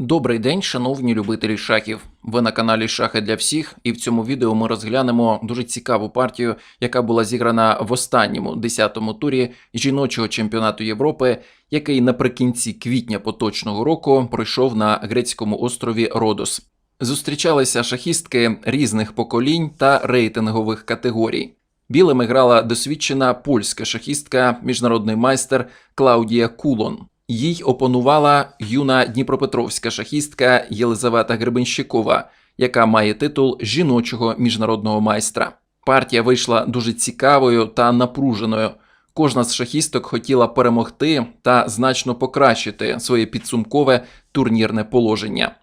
Добрий день, шановні любителі шахів. Ви на каналі Шахи для всіх, і в цьому відео ми розглянемо дуже цікаву партію, яка була зіграна в останньому 10-му турі жіночого чемпіонату Європи, який наприкінці квітня поточного року пройшов на грецькому острові Родос. Зустрічалися шахістки різних поколінь та рейтингових категорій. Білими грала досвідчена польська шахістка, міжнародний майстер Клаудія Кулон. Їй опонувала юна дніпропетровська шахістка Єлизавета Гребенщикова, яка має титул жіночого міжнародного майстра. Партія вийшла дуже цікавою та напруженою. Кожна з шахісток хотіла перемогти та значно покращити своє підсумкове турнірне положення.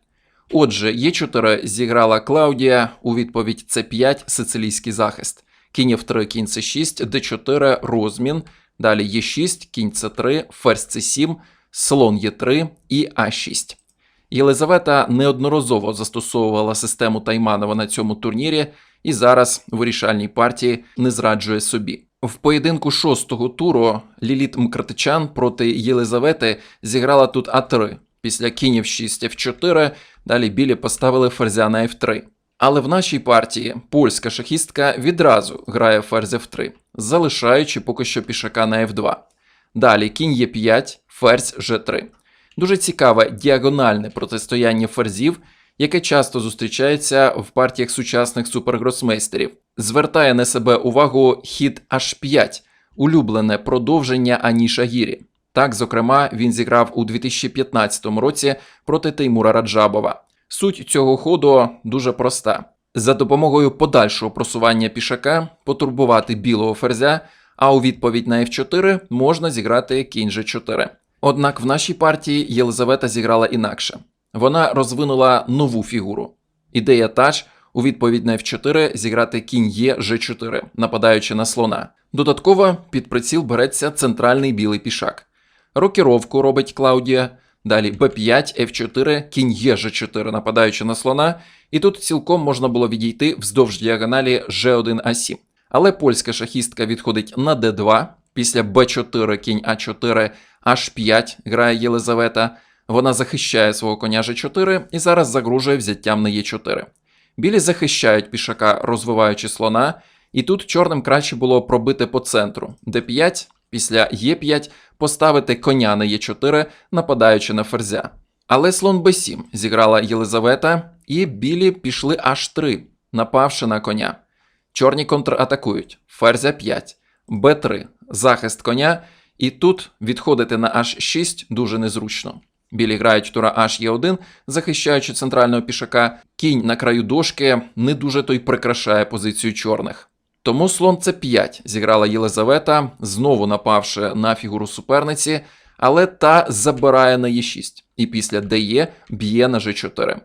Отже, Є4 зіграла Клаудія у відповідь С5 сицилійський захист. Кінь F3, кінь С6, Д4, розмін. Далі Е6, кінь С3, ферзь С7, слон Е3 і А6. Єлизавета неодноразово застосовувала систему Тайманова на цьому турнірі і зараз в вирішальній партії не зраджує собі. В поєдинку шостого туру Ліліт Мкртичан проти Єлизавети зіграла тут А3. Після кінь F6, F4, далі білі поставили ферзя на F3. Але в нашій партії польська шахістка відразу грає ферзь F3, залишаючи поки що пішака на F2. Далі кінь Е5, ферзь G3. Дуже цікаве діагональне протистояння ферзів, яке часто зустрічається в партіях сучасних супергросмейстерів. Звертає на себе увагу хід H5, улюблене продовження Аніша Гірі. Так, зокрема, він зіграв у 2015 році проти Теймура Раджабова. Суть цього ходу дуже проста: за допомогою подальшого просування пішака потурбувати білого ферзя, а у відповідь на F4 можна зіграти кінь G4. Однак в нашій партії Єлизавета зіграла інакше. Вона розвинула нову фігуру. Ідея та ж у відповідь на F4 зіграти кінь Е G4, нападаючи на слона. Додатково під приціл береться центральний білий пішак. Рокіровку робить Клаудія. Далі Б5, Ф4, кінь Е Ж4, нападаючи на слона, і тут цілком можна було відійти вздовж діагоналі Ж1А7. Але польська шахістка відходить на Д2, після Б4, кінь А4, H5 грає Єлизавета. Вона захищає свого коня Ж4 і зараз загрожує взяттям на Е4. Білі захищають пішака, розвиваючи слона, і тут чорним краще було пробити по центру. Д5, після Е5 поставити коня на Е4, нападаючи на ферзя. Але слон Б7 зіграла Єлизавета, і білі пішли H3, напавши на коня. Чорні контратакують. Ферзя 5, Б3, захист коня, і тут відходити на H6 дуже незручно. Білі грають тура H Е1, захищаючи центрального пішака. Кінь на краю дошки не дуже той прикрашає позицію чорних. Тому слон С5 зіграла Єлизавета, знову напавши на фігуру суперниці, але та забирає на Е6, і після ДЕ б'є на Ж4.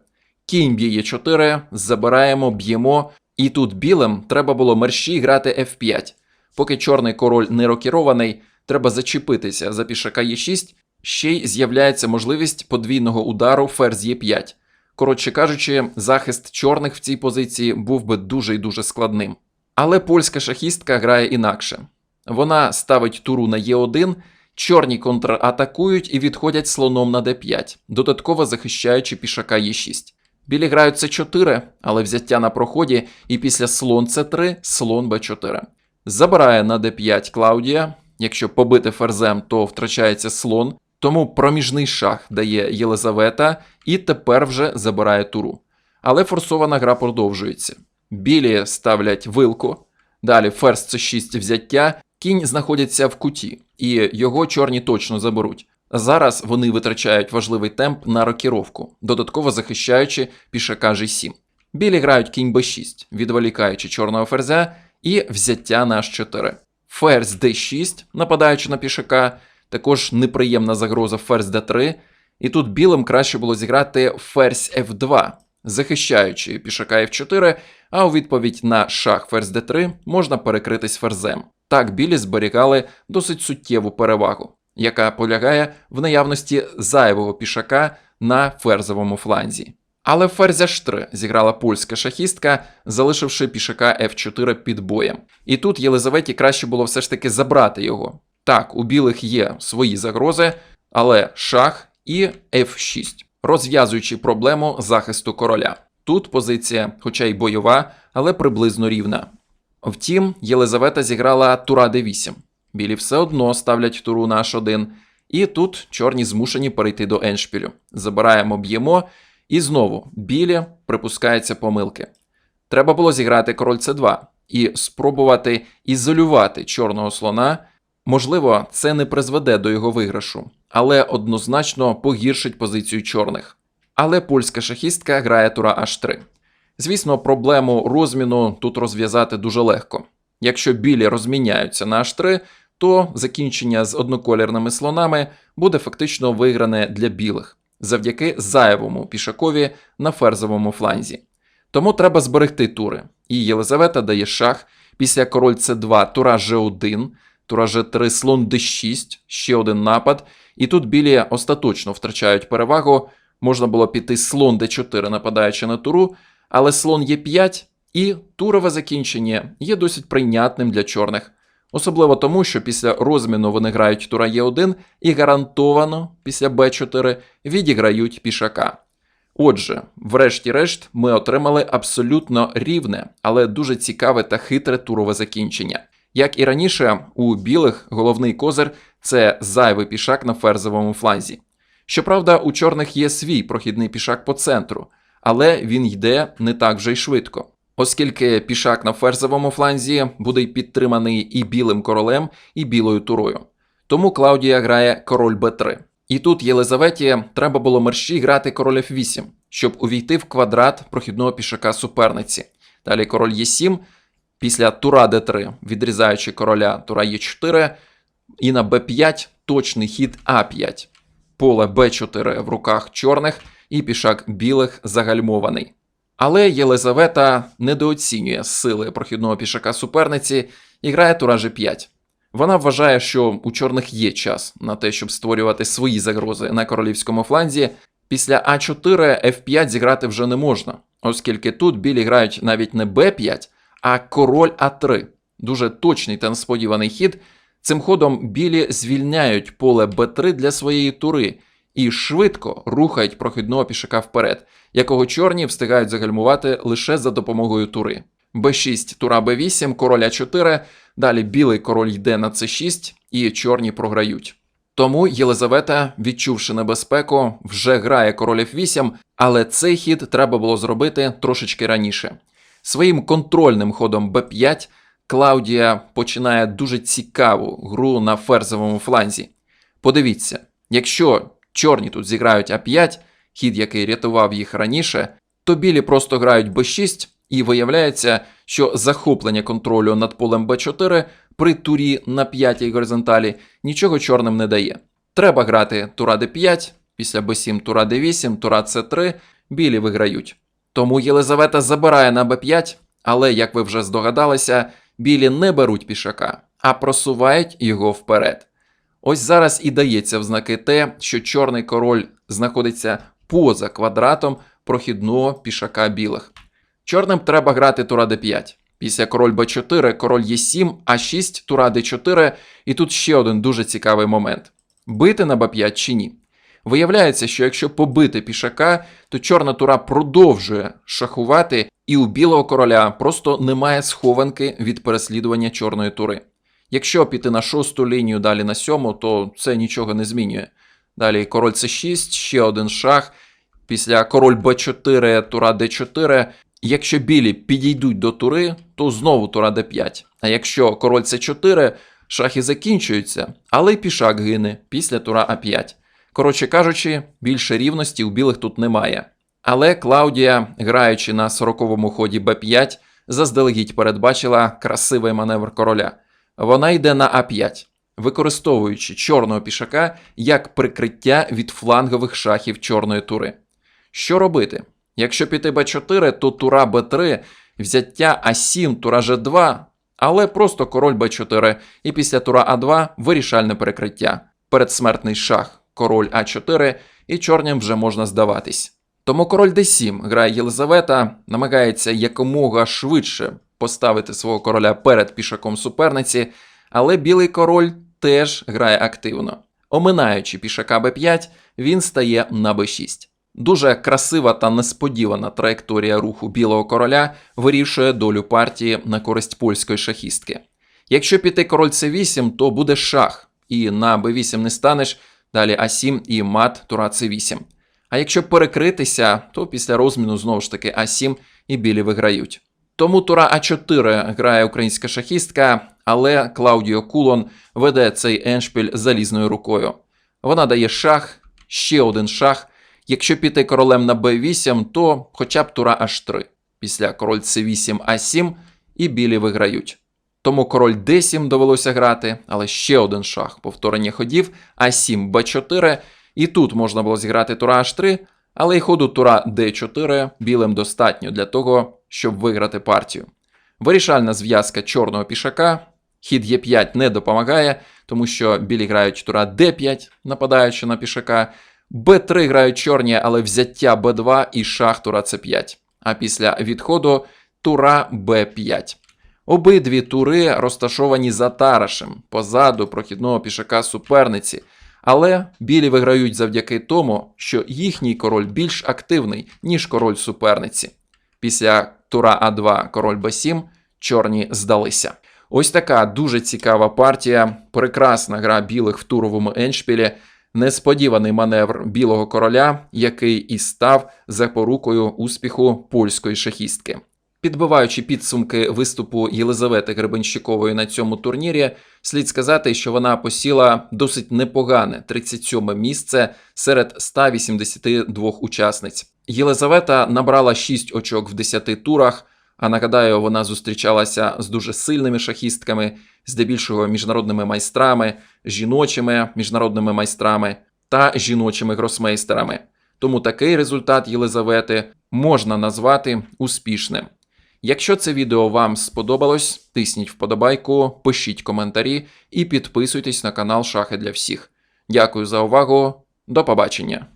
Кінь б'є Е4, забираємо, б'ємо, і тут білим треба було мерщій грати F5. Поки чорний король не рокірований, треба зачепитися за пішака Е6, ще й з'являється можливість подвійного удару ферзь Е5. Коротше кажучи, захист чорних в цій позиції був би дуже і дуже складним. Але польська шахістка грає інакше. Вона ставить туру на Е1, чорні контратакують і відходять слоном на d5, додатково захищаючи пішака Е6. Білі грають С4, але взяття на проході, і після слон С3, слон Б4. Забирає на d5 Клаудія. Якщо побити ферзем, то втрачається слон, тому проміжний шах дає Єлизавета і тепер вже забирає туру. Але форсована гра продовжується. Білі ставлять вилку, далі ферзь С6 взяття, кінь знаходиться в куті, і його чорні точно заберуть. Зараз вони витрачають важливий темп на рокіровку, додатково захищаючи пішака G7. Білі грають кінь b6, відволікаючи чорного ферзя, і взяття на H4. Ферзь d6, нападаючи на пішака, також неприємна загроза ферзь d3. І тут білим краще було зіграти ферзь f2, захищаючи пішака f4, а у відповідь на шах ферзь d3 можна перекритись ферзем. Так білі зберігали досить суттєву перевагу, яка полягає в наявності зайвого пішака на ферзовому фланзі. Але ферзя H3 зіграла польська шахістка, залишивши пішака F4 під боєм. І тут Єлизаветі краще було все ж таки забрати його. Так, у білих є свої загрози, але шах і F6. розв'язуючи проблему захисту короля. Тут позиція, хоча й бойова, але приблизно рівна. Втім, Єлизавета зіграла тура d8. Білі все одно ставлять туру на h1, і тут чорні змушені перейти до еншпілю. Забираємо, б'ємо, і знову білі припускаються помилки. Треба було зіграти король c2 і спробувати ізолювати чорного слона. Можливо, це не призведе до його виграшу, але однозначно погіршить позицію чорних. Але польська шахістка грає тура h3. Звісно, проблему розміну тут розв'язати дуже легко. Якщо білі розміняються на h3, то закінчення з одноколірними слонами буде фактично вигране для білих завдяки зайвому пішакові на ферзовому фланзі. Тому треба зберегти тури. І Єлизавета дає шах після король c2, тура g1, тура g3, слон d6, ще один напад. І тут білі остаточно втрачають перевагу. Можна було піти слон d4, нападаючи на туру, але слон Е5 і турове закінчення є досить прийнятним для чорних. Особливо тому, що після розміну вони грають тура Е1 і гарантовано після Б4 відіграють пішака. Отже, врешті-решт, ми отримали абсолютно рівне, але дуже цікаве та хитре турове закінчення. Як і раніше, у білих головний козир це зайвий пішак на ферзовому фланзі. Щоправда, у чорних є свій прохідний пішак по центру, але він йде не так вже й швидко. Оскільки пішак на ферзовому фланзі буде підтриманий і білим королем, і білою турою. Тому Клаудія грає король Б3. І тут Єлизаветі треба було мерщій грати король F8, щоб увійти в квадрат прохідного пішака суперниці. Далі король Е7, після тура Д3, відрізаючи короля тура Е4, і на Б5 точний хід А5. Поле Б4 в руках чорних і пішак білих загальмований. Але Єлизавета недооцінює сили прохідного пішака суперниці і грає тура G5. Вона вважає, що у чорних є час на те, щоб створювати свої загрози на королівському фланзі. Після А4 F5 зіграти вже не можна, оскільки тут білі грають навіть не Б5, а король А3. Дуже точний та несподіваний хід. Цим ходом білі звільняють поле Б3 для своєї тури і швидко рухають прохідного пішака вперед, якого чорні встигають загальмувати лише за допомогою тури. Б6, тура Б8, король А4, далі білий король йде на С6 і чорні програють. Тому Єлизавета, відчувши небезпеку, вже грає король F8, але цей хід треба було зробити трошечки раніше. Своїм контрольним ходом Б5 Клаудія починає дуже цікаву гру на ферзовому фланзі. Подивіться, якщо чорні тут зіграють А5, хід, який рятував їх раніше, то білі просто грають Б6, і виявляється, що захоплення контролю над полем Б4 при турі на п'ятій горизонталі нічого чорним не дає. Треба грати тура Д5, після Б7 тура Д8, тура С3, білі виграють. Тому Єлизавета забирає на Б5, але, як ви вже здогадалися, білі не беруть пішака, а просувають його вперед. Ось зараз і дається в знаки те, що чорний король знаходиться поза квадратом прохідного пішака білих. Чорним треба грати тура d5. Після король b4, король e7, а6, тура d4, і тут ще один дуже цікавий момент: бити на b5 чи ні. Виявляється, що якщо побити пішака, то чорна тура продовжує шахувати, і у білого короля просто немає схованки від переслідування чорної тури. Якщо піти на шосту лінію, далі на сьому, то це нічого не змінює. Далі король c6, ще один шах. Після король b4, тура d4. Якщо білі підійдуть до тури, то знову тура d5. А якщо король c4, шахи закінчуються, але й пішак гине після тура а5. Коротше кажучи, більше рівності у білих тут немає. Але Клаудія, граючи на 40-му ході b5, заздалегідь передбачила красивий маневр короля. Вона йде на а5, використовуючи чорного пішака як прикриття від флангових шахів чорної тури. Що робити? Якщо піти Б4, то тура Б3, взяття А7, тура Ж2, але просто король Б4 і після тура А2 вирішальне перекриття. Передсмертний шах, король А4, і чорням вже можна здаватись. Тому король d7 грає Єлизавета, намагається якомога швидше поставити свого короля перед пішаком суперниці, але білий король теж грає активно. Оминаючи пішака b5, він стає на b6. Дуже красива та несподівана траєкторія руху білого короля вирішує долю партії на користь польської шахістки. Якщо піти король c8, то буде шах, і на b8 не станеш, далі а7 і мат тура c8. А якщо перекритися, то після розміну знову ж таки а7 і білі виграють. Тому тура А4 грає українська шахістка, але Клаудіо Кулон веде цей еншпіль залізною рукою. Вона дає шах, ще один шах. Якщо піти королем на b8, то хоча б тура h3. Після король c8 a7 і білі виграють. Тому король d7 довелося грати, але ще один шах. Повторення ходів а7 b4. І тут можна було зіграти тура h3, але й ходу тура d4 білим достатньо для того, щоб виграти партію. Вирішальна зв'язка чорного пішака. Хід Е5 не допомагає, тому що білі грають тура d5, нападаючи на пішака. Б3 грають чорні, але взяття Б2 і шах тура С5. А після відходу тура Б5. Обидві тури розташовані за Тарашем, позаду прохідного пішака суперниці. Але білі виграють завдяки тому, що їхній король більш активний, ніж король суперниці. Після тура А2 король Б7 чорні здалися. Ось така дуже цікава партія, прекрасна гра білих в туровому еншпілі, несподіваний маневр білого короля, який і став запорукою успіху польської шахістки. Підбиваючи підсумки виступу Єлизавети Гребенщикової на цьому турнірі, слід сказати, що вона посіла досить непогане 37 місце серед 182 учасниць. Єлизавета набрала 6 очок в 10 турах. А нагадаю, вона зустрічалася з дуже сильними шахістками, здебільшого міжнародними майстрами, жіночими міжнародними майстрами та жіночими гросмейстерами. Тому такий результат Єлизавети можна назвати успішним. Якщо це відео вам сподобалось, тисніть вподобайку, пишіть коментарі і підписуйтесь на канал Шахи для всіх. Дякую за увагу, до побачення!